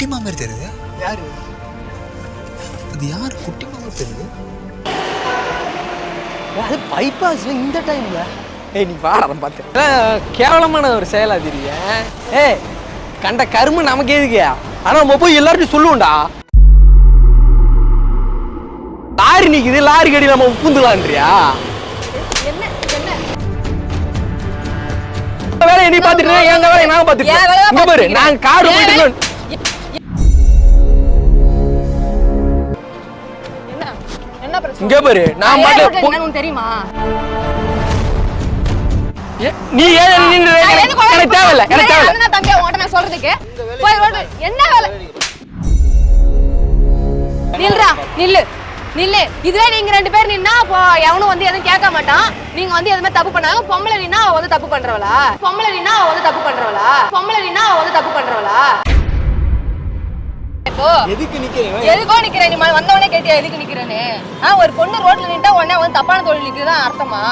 குட்டிமா மாதிரி தெரியுது? யாரு? அது யார்? குட்டிமா மாதிரி தெரியுது அது பைபாஸ்ல இந்த டைம்ல ஏய் நீ வாடா பார்த்து கேவலமான ஒரு செயலா தெரிய ஏய் கண்ட கரும்பு நமக்கு எதுக்கு ஆனா நம்ம போய் எல்லார்ட்டையும் சொல்லுவோம்டா. லாரி நிக்குது லாரி கடி நம்ம புந்துலான்றியா என்ன என்ன? வேலையை நீ பாத்துட்டு எங்க வேலையை நாங்க பாத்துட்டு பாரு நாங்க காடு போயிட்டு இங்க பாரு நான் தெரியுமா? நீ ஏன் நான் எனக்கு தேவையில்ல? எனக்கு தேவையில்ல. உன்கிட்ட நான் சொல்றதுக்கு. போய் என்ன வேலை? நில்றா நில்லு நில்லு. இதுவே நீங்க ரெண்டு பேர் நின்னா எவனும் வந்து எதுவும் கேட்க மாட்டான். நீங்க வந்து எதுவுமே தப்பு பண்ணாங்க பொம்பளை நின்னா அவ வந்து தப்பு பண்றவளா? பொம்பளை நின்னா அவ வந்து தப்பு பண்றவளா? பொம்பளை நின்னா அவ வந்து தப்பு பண்றவளா? இப்போ எதுக்கு நிக்கிறீங்க எதுக்கோ நிக்கிற நீ வந்தவனே கேட்டியா எதுக்கு நிக்கிறேன்னு? ஆ ஒரு பொண்ணு ரோட்ல நின்ட்டா உடனே வந்து தப்பான தொழில் நிக்குதுதான் அர்த்தமா?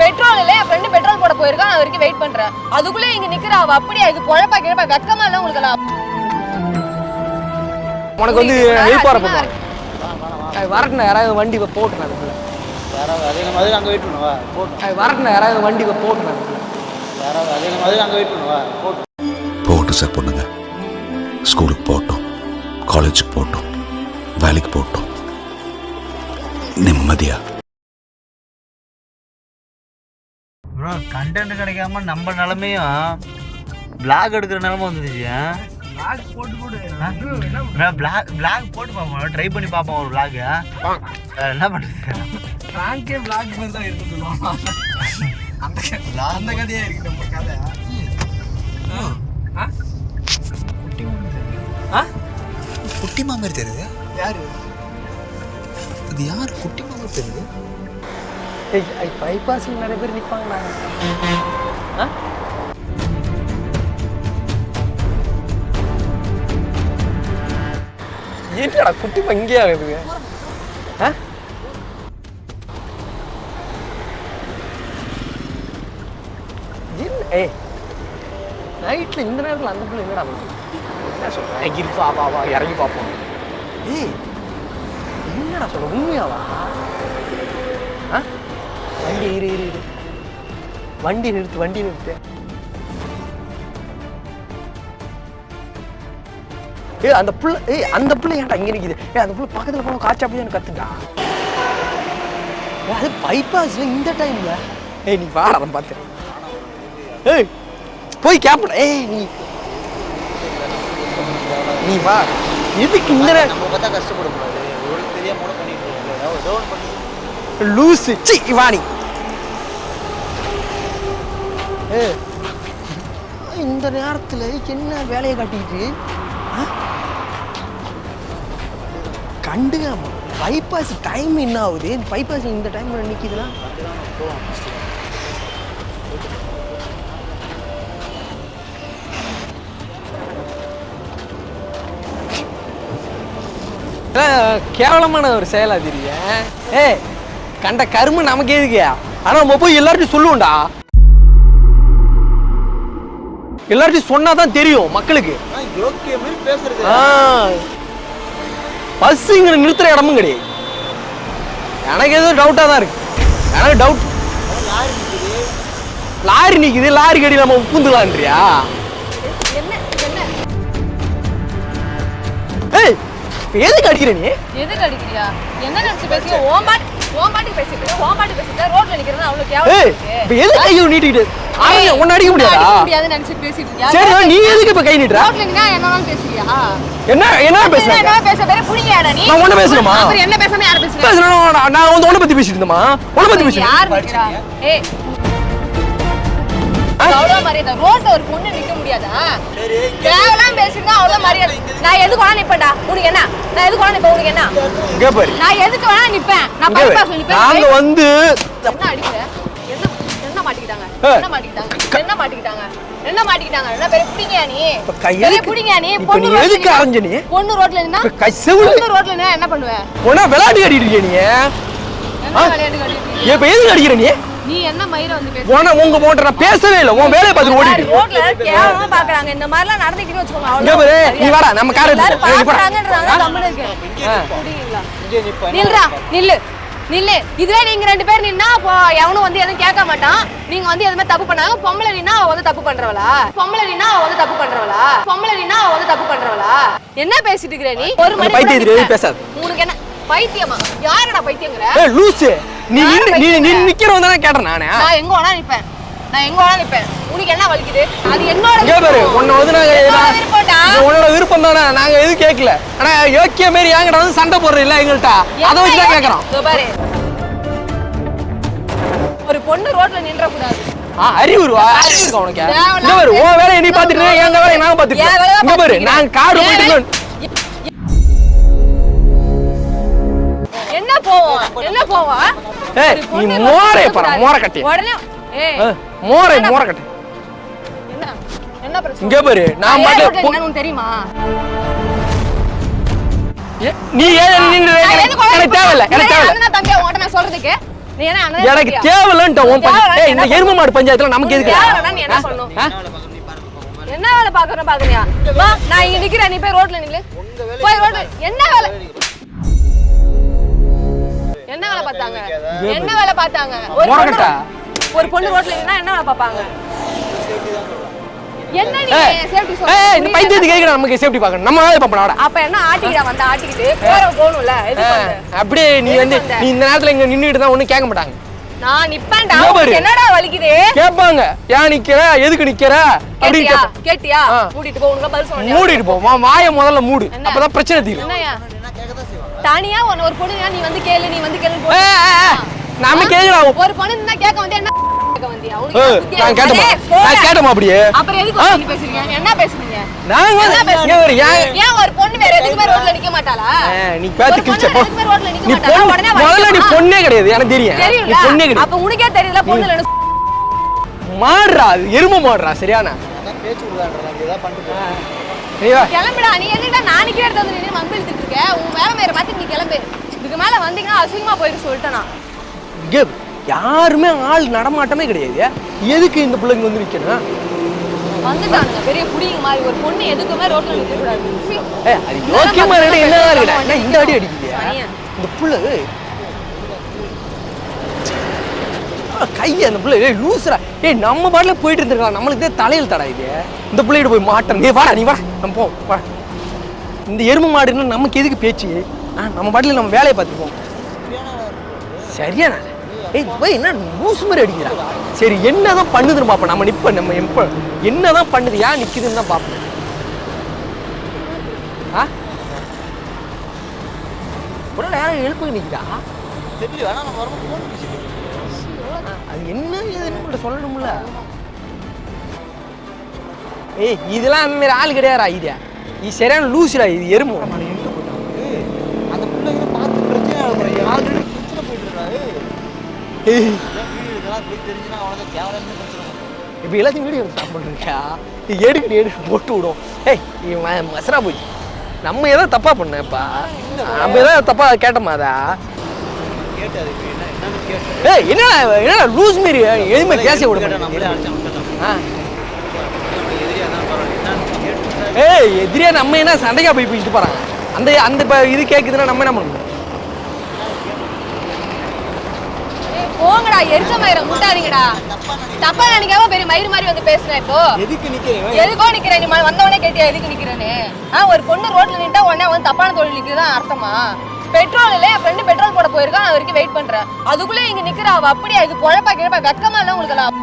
பெட்ரோல் இல்ல என் ஃப்ரெண்டு பெட்ரோல் போட போயிருக்கான் நான் வரைக்கும் வெயிட் பண்றேன். அதுக்குள்ளே இங்க நிக்கிற அவ அப்படியே? இது குழப்பா கிழப்பா வெக்கமா இல்ல உங்களுக்கு எல்லாம்? உனக்கு வந்து அசிங்கமா போகும் வரட்டுண்ணா யாராவது வண்டி போட்டுனா அதுக்குள்ள. யாராவது அதே மாதிரி அங்கே வெயிட் பண்ணுவா? போட்டு. வரட்டுண்ணா யாராவது வண்டி அதுக்குள்ள. யாராவது அதே மாதிரி அங்கே வெயிட் பண்ணுவா? போட்டு. போகட்டும் சார் பொண்ணுங்க ஸ்கூலுக்கு போகட்டும். காலேஜுக்கு போகட்டும் வேலைக்கு போகட்டும் நிம்மதியா. ப்ரோ கண்டென்ட் கிடைக்காம நம்ம நிலமையும் பிளாக் எடுக்கிற நிலமை வந்துருச்சு பிளாக் போட்டு போட்டு பிளாக் பிளாக் போட்டு பார்ப்போம். ட்ரை பண்ணி பார்ப்போம் ஒரு பிளாக் என்ன பண்ணுறது ட்ராங்கே பிளாக் மாதிரி தான் இருக்கு சொல்லுவாங்க அந்த கதை அந்த கதையே இருக்கு நம்ம கதை குட்டிமா மாதிரி தெரியுது? யாரு? அது யார்? குட்டிமா மாதிரி தெரியுது பைபாஸில் நிறைய பேர் நிற்பாங்கண்ணா ஆ? என்னடா குட்டி இங்கே ஆகுதுங்க ஏய் நைட்டில் இந்த நேரத்தில் அந்த பிள்ளை என்னடா பண்ணுது? என்ன சொல்கிறேன் இருப்பா வா வா இறங்கி பார்ப்போம். ஏய் என்னடா சொல்ற? உண்மையாவா? ஆ? வண்டி இரு இரு இரு. வண்டி நிறுத்து வண்டி நிறுத்து. ஏய் அந்த புள்ள ஏய் அந்த புள்ள ஏன்டா இங்க நிற்கிது ஏ அந்த புள்ள பக்கத்துல போன காய்ச்சா அப்படியே எனக்கு கத்துடா அது பைபாஸ்ல இந்த டைம்ல ஏய் நீ வாடா நான் பார்த்து ஏய் போய் கேப்படா. ஏய் நீ நீ வா எதுக்கு இந்த நம்ம பார்த்தா கஷ்டப்படக்கூடாது ஒரு தெரியாம கூட பண்ணிட்டு இருக்கோம் ஏதோ ஒன்று பண்ணி. லூசு. சி வாணி ஏய், இந்த நேரத்தில் என்ன வேலையை காட்டிக்கிட்டு? கண்டுக்காம. பைபாஸ் டைம் என்ன ஆகுது? பைபாஸ் இந்த டைம்ல நிக்குதுன்னா கேவலமான ஒரு செயலா தெரிய ஏ கண்ட கரும்பு நமக்கு எதுக்கு ஆனா நம்ம போய் எல்லார்ட்டையும் சொல்லுவோம்டா. எல்லார்ட்டையும் சொன்னாதான் தெரியும் மக்களுக்கு. பஸ் இங்க நிறுத்துற இடமும் கிடையாது. எனக்கு எதுவும் டவுட்டா தான் இருக்கு. எனக்கு டவுட் லாரி நிக்குது. லாரி கடி நம்ம பூந்துலான்றியா எதுக்கு அடிக்கிற நீ? எதுக்கு அடிக்கிறியா? என்ன நினைச்சு பேசுங்க ஓன் பாட்டு ஓன் பாட்டுக்கு பேசிட்டு ஓன் பாட்டுக்கு பேசிட்டு ரோட்ல நிக்கிறது அவ்வளவு கேவலம் இப்ப எதுக்கு கையை நீட்டிக்கிட்டு? ஆளுங்க உன்னை அடிக்க முடியாதா? முடியாதுன்னு நினைச்சு பேசிட்டு இருக்கியா? சரி நீ எதுக்கு இப்ப கை நீட்டுற? ரோட்ல நின்னா என்னன்னு பேசுறியா? என்ன என்ன பேசுற? என்ன பேச பேர புடிங்கடா நீ? நான் உன்னை பேசணுமா? அப்புறம் என்ன பேசாம யார பேசுற? நான் வந்து உன்னை பத்தி பேசிட்டு இருந்தேமா உன்னை பத்தி பேசிட்டு யார் ஏய் ஆ? அவ்வளவு மரியாதை. ரோட்ல ஒரு பொண்ணு நிக்க முடியாதா? கேவலம் பேசிருந்தா அவ்வளவு மரியாதை. நான் எதுக்கு வேணா நிப்பேன்டா? உனக்கு என்ன? நான் எதுக்கு வேணா உனக்கு என்ன? இங்க பாரு. நான் எதுக்கு வேணா நிப்பேன்? நான் இங்க பைபாஸ் பாரு. நிப்பேன். நாங்க வந்து என்ன அடிக்கிற? என்ன என்ன மாட்டிக்கிட்டாங்க. என்ன மாட்டிக்கிட்டாங்க? என்ன மாட்டிக்கிட்டாங்க? என்ன மாட்டிக்கிட்டாங்க? என்ன பெரிய புடிங்க நீ? பெரிய புடிங்க நீ? பொண்ணு எதுக்கு அரைஞ்ச நீ? பொண்ணு ரோட்ல நின்னா பொண்ணு ரோட்ல நின்னா என்ன பண்ணுவ? உன்ன விளையாட்டு கட்டிட்டு இருக்கிய நீ? ஏன் எதுக்கு அடிக்கிற நீ? நீ என்ன மயிர வந்து பேச போன உங்க நான் பேசவே இல்லை. உன் வேலையை பார்த்து ஓடிட்டு ரோட்ல கேவலமா பாக்குறாங்க இந்த மாதிரி எல்லாம் நடந்துக்கிட்டு வச்சுக்கோங்க இங்க அவ்வளவு பாரு, நீ வாடா, நம்ம கார் போய் பாக்குறாங்கன்றாங்க கம்முனு புரியுங்களா நில்றா நில்லு நில்லு. இதுவே நீங்க ரெண்டு பேர் நின்னா எவனும் வந்து எதுவும் கேட்க மாட்டான். நீங்க வந்து எதுவுமே தப்பு பண்ணாங்க பொம்பளை நின்னா அவ வந்து தப்பு பண்றவளா? பொம்பளை நின்னா அவ வந்து தப்பு பண்றவளா? பொம்பளை நின்னா அவ வந்து தப்பு பண்றவளா? என்ன பேசிட்டு இருக்கிற நீ? ஒரு மணி. பேசாத. உனக்கு என்ன பைத்தியமா? யாரடா பைத்தியங்கிற? ஏய் லூசு. நீ நீ நீ? நிக்கிறவன் தானே கேட்டேன் நானே. நான் எங்க வேணா நிப்பேன். நான் எங்க வேணா நிப்பேன். உனக்கு என்ன வலிக்குது? அது என்னோட இங்க பாரு. உன்னை வந்து நாங்க. இது உன்னோட விருப்பம் தானே நாங்க எதுவும் கேட்கல. ஆனா யோக்கிய மாரி என்கிட்ட வந்து சண்டை போடுற இல்ல எங்கள்கிட்ட அதை வச்சு தான் இதோ பாரு. ஒரு பொண்ணு ரோட்ல நின்ற கூடாது ஆ அறிவு இருக்கா? உனக்கு? பாரு உன் வேலையை நீ பாத்துட்டு எங்க வேலையை நாங்க பாத்துட்டு இங்க பாரு நாங்க என் போயிட்டு என்ன ஏய், பொண்ணு நீ ரோட்ல மோரைய நின்ற பாரு, கூடாது. மோரை கட்டி. உடனே ஏய் ஆ, மோரை மோரை கட்டு. என்ன என்ன பிரச்சனை? இங்க பாரு நான் நான் ஏன் பாட்டு ரோட்ல நின்னேன்னு உனக்கு தெரியுமா நீ ஏன் நின்று நான் எனக்கு தேவையில்ல எனக்கு என்ன தேவையில்ல. அண்ணனா தம்பியா உன்கிட்ட நான் சொல்றதுக்கு? நீ என்ன அண்ணனா எனக்கு தம்பியா? தேவையில்லன்ட்ட உன் தேவையில்ல, பஞ்ச- ஏய், இந்த என்ன எரும மாடு பஞ்சாயத்துல நமக்கு எதுக்கு தேவையில்லனா நீ என்ன ஆ? என்ன வேலை பாக்குறேன் பாக்குறியா? நான் இங்க நிக்கிறேன் நீ போய் ரோட்ல நில்லு. போய் ரோட்ல என்ன வேலை? என்ன வேலை பார்த்தாங்க? என்ன வேலை பார்த்தாங்க? ஒரு பொண்ணு? ஒரு பொண்ணு ரோட்ல என்ன வேலை பார்ப்பாங்க? என்ன நீ ஏய், சேஃப்டி ஏய், இந்த சொல்ற பைத்தியத்துக்கு கேட்கணும் நமக்கு சேஃப்டி பார்க்கணும். நம்ம வேலை பார்ப்போம். அப்ப என்ன வந்து போற? அப்படியே நீ வந்து இந்த நேரத்துல இங்க நின்னுட்டு தான் ஒண்ணும் கேட்க மாட்டாங்க. நான் நிப்பேன்டா என்னடா வலிக்குது? கேட்பாங்க. ஏன் நிக்கிற? எதுக்கு நிக்கிற? அப்படின்னு கேட்டியா. கூட்டிட்டு போ உனக்கு பதில் மூடிட்டு போ. வா- வாயை முதல்ல மூடு? அப்பதான் பிரச்சனை தீரும். தனியா ஒன்னு ஒரு பொண்ணு நீ வந்து கேளு நீ வந்து கேளு நாம கேக்குறோம் ஒரு பொண்ணு இருந்தா கேட்க வந்து என்ன கேட்க வந்தியா? உனக்கு நான்? கேட்டமா. நான் கேட்டமா அப்படியே. அப்புறம் எதுக்கு பேசுறீங்க? என்ன பேசுறீங்க? நாங்க என்ன வந்து- பேசுறீங்க? இங்க ஒரு ஏன் ஏன் ஒரு பொண்ணு வேற எதுக்குமே ரோட்ல நிக்க மாட்டாளா? ஏ, நீ பேத்து ஒரு கிழிச்ச பொண்ணு போ எதுக்குமே ரோட்ல நிக்க நீ மாட்டாளா? பொண்ணு உடனே முதல்ல நீ வலிக்குமா? பொண்ணே கிடையாது எனக்கு தெரியும். நீ தெரியும்ல? பொண்ணே கிடையாது. அப்ப உனக்கே தெரியல பொண்ணு இல்லைன்னு மாடுறா அது எருமை மாடுறா சரியான ஐயோ கிளம்புடா. நீ எதுக்குடா நான் நிக்கிற இடத்துல வந்து நின்று மம்பி இழுத்துட்டு இருக்க? உன் வேலை மேல மாத்தி நீ கிளம்பு. இதுக்கு மேல வந்தீங்கன்னா அசிங்கமா போயிட்டு சொல்லிட்டேன் நான். இங்க யாருமே ஆள் நடமாட்டமே கிடையாது. எதுக்கு இந்த பிள்ளைங்க வந்து நிக்கணும்? வந்துட்டானுங்க. பெரிய புடிங்க மாதிரி ஒரு பொண்ணு எதுக்குமே ரோட்ல நிக்க கூடாது அது யோக்கியமா என்ன இருக்குடா இந்த அடி அடிக்குது. இந்த புள்ள ஏய். ஆ, கையை அந்த பிள்ளை. ஏய் லூசுரா. ஏய் நம்ம பாட்டில் போயிட்டு இருந்திருக்கலாம். நம்மளுக்கு தான் தலையில் தடா இது. இந்த பிள்ளைகிட்ட போய் மாட்டேன் நீ வாடா நீ வாடா. நம்ம போ வா இந்த எருமை மாடுன்னு நமக்கு எதுக்கு பேச்சு? ஆ, நம்ம பாட்டில் நம்ம வேலையை பார்த்துப்போம். சரியாண்ணா. ஏய் போய் என்ன லூசு மாதிரி அடிக்கிறா சரி என்னதான் பண்ணுதுன்னு பார்ப்போம். நம்ம நிப்ப நம்ம எப்ப என்னதான் பண்ணுது ஏன் நிக்குதுன்னு தான் பார்ப்போம். ஆ? ஒரு நேரம் எழுப்புக்கு நிற்கிறா அது என்ன ஏதுன்னு உங்கள்ட்ட சொல்லணும்ல? ஏய் இதெல்லாம் அந்த மாதிரி ஆள் கிடையாதுடா இது. இது சரியான லூசுடா இது எருமோ. அந்த பிள்ளைங்க பார்த்து பிரச்சனை ஆல்ரெடி பிரச்சனை போயிட்டு இருக்காரு போய் இப்போ எல்லாத்தையும் வீடியோ பண்ணிருக்கா இது எடுக்கு போட்டு விடும். ஏய் இவன் மசரா போச்சு. நம்ம ஏதோ தப்பா பண்ணப்பா நம்ம ஏதோ தப்பா கேட்டோமா அதா? ஏய் என்ன என்ன லூஸ் மாரி எதுவுமே பேச விட ஏய் எதிரியா நம்ம என்ன சண்டைக்கா போய் போயிட்டு போறாங்க? அந்த அந்த இப்ப இது கேக்குதுன்னா நம்ம என்ன பண்ணணும்? போங்கடா எரிச்ச மயிர முட்டாதீங்கடா தப்பா நினைக்காம பெரிய மயிறு மாதிரி வந்து பேசுறேன் இப்போ. எதுக்கு நிக்கிறீங்க எதுக்கோ நிக்கிறேன் நீ வந்தவொடனே கேட்டியா எதுக்கு நிக்கிறேன்னு? ஒரு பொண்ணு ரோட்ல நின்ட்டா உடனே வந்து தப்பான தொழில் நிக்குதான் அர்த்தமா? பெட்ரோல் இல்ல என் ஃப்ரெண்டு பெட்ரோல் போட போயிருக்கான் நான் வரைக்கும் வெயிட் பண்றேன். அதுக்குள்ள இங்க நிக்கிற அவ அப்படியே இது குழப்பா கிழப்பா வெக்கமா இல்ல உங்களுக்கு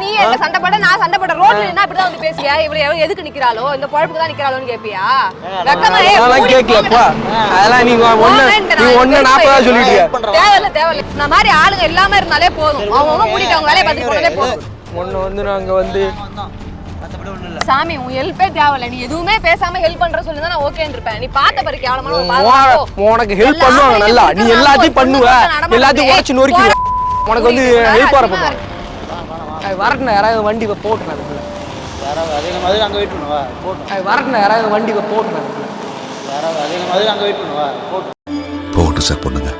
நீ என்கிட்ட சண்டை போட நான் சண்டை போட ரோட்ல நின்னா இப்படிதான் வந்து பேசியா இவ்வளவு எவ்வளவு எதுக்கு நிக்கிறாளோ? இந்த பொழப்புக்கு தான் நிக்கிறாளோன்னு கேப்பியா? வெக்கமா ஏய், அதெல்லாம் கேட்கலப்பா. அதெல்லாம் நீங்க ஒண்ணு நீ ஒண்ணு நாற்பதா சொல்லிட்டு தேவையில்ல தேவையில்ல. இந்த மாதிரி ஆளுங்க எல்லாமே இருந்தாலே போதும். அவங்க மூடிட்டு அவங்க வேலையை பார்த்துட்டு போனதே போதும். ஒண்ணு வந்து நாங்க வந்து சாமி உன் ஹெல்ப்பே தேவையில்ல. நீ எதுவுமே பேசாம ஹெல்ப் பண்ற சொல்லி தான் நான் ஓகேன்னு இருப்பேன் நீ பார்த்த பிறகு கேவலமான ஒரு பாதம் உன் போ. உனக்கு ஹெல்ப் பண்ணுவாங்க நல்லா. நீ எல்லாத்தையும் பண்ணுவ. எல்லாத்தையும் உடச்சு நொறுக்கி. உனக்கு வந்து ஹெல்ப் வர பண்ணுவாங்க வரட்டுண்ணா யாராவது வண்டி அதுக்குள்ள. யாராவது அதிகம் மாதிரி அங்கே வெயிட் பண்ணுவா. போட்டோம் அது யாராவது வண்டி அதுக்குள்ள. யாராவது அதிகம் மாதிரி அங்கே வெயிட் பண்ணுவா. போட்டோம் போகட்டும் சார் பொண்ணுங்க.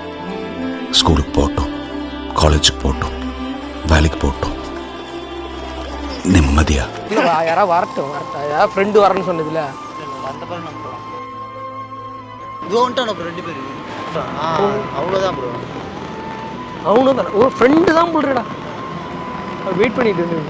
ஸ்கூலுக்கு போகட்டும் காலேஜுக்கு போகட்டும் வேலைக்கு போகட்டும் நிம்மதியா? யாராவது வரட்டும் வரட்டும். யாராவது ஃப்ரெண்டு வரேன்னு சொன்னதுல. அவ்வளோதான் ப்ரோ. அவனும் தானே. ஒரு ஃப்ரெண்டு தான் போடுறடா வெயிட் பண்ணிட்டு இருந்து